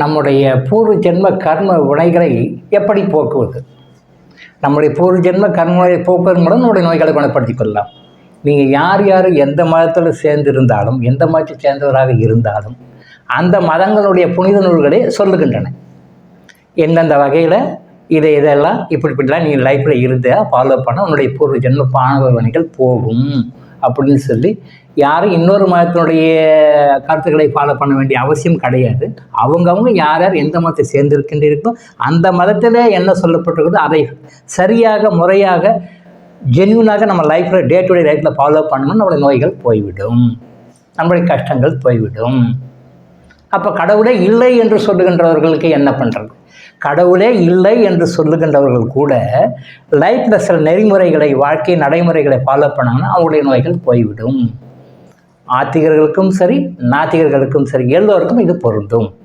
நம்முடைய பூர்வ ஜென்ம கர்ம வினைகளை எப்படி போக்குவது? நம்முடைய பூர்வ ஜென்ம கர்மங்களை போக்குவதன் மூலம் நம்முடைய நோய்களை குணப்படுத்திக் கொள்ளலாம். நீங்கள் யார் யார் எந்த மதத்தில் சேர்ந்திருந்தாலும் எந்த மதத்தை சேர்ந்தவராக இருந்தாலும் அந்த மதங்களுடைய புனித நூல்களே சொல்லுகின்றன. எந்தெந்த வகையில் இதை இதெல்லாம் இப்படி இப்படிலாம் நீ லைஃப்பில் இருந்தால் ஃபாலோ பண்ண உன்னுடைய பூர்வ ஜென்ம பானவ வினைகள் போகும். அப்படின்னு சொல்லி யாரும் இன்னொரு மதத்தினுடைய கருத்துக்களை ஃபாலோ பண்ண வேண்டிய அவசியம் கிடையாது. அவங்கவுங்க யார் யார் எந்த மதத்தை சேர்ந்திருக்கின்றீர்களோ அந்த மதத்தில் என்ன சொல்லப்பட்டிருக்குதோ அதை சரியாக முறையாக ஜென்யூனாக நம்ம லைஃப்பில் டே டு டே லைஃப்பில் ஃபாலோ பண்ணணும் நம்மளுடைய நோய்கள் போய்விடும். நம்மளுடைய கஷ்டங்கள் போய்விடும். அப்போ கடவுளே இல்லை என்று சொல்லுகின்றவர்களுக்கு என்ன பண்ணுறது கடவுளே இல்லை என்று சொல்லுகின்றவர்கள் கூட லைஃப்பில் சில நெறிமுறைகளை வாழ்க்கை நடைமுறைகளை ஃபாலோ பண்ணாங்கன்னா அவங்களுடைய நோய்கள் போய்விடும். ஆத்திகர்களுக்கும் சரி நாத்திகர்களுக்கும் சரி எல்லோருக்கும் இது பொருந்தும்.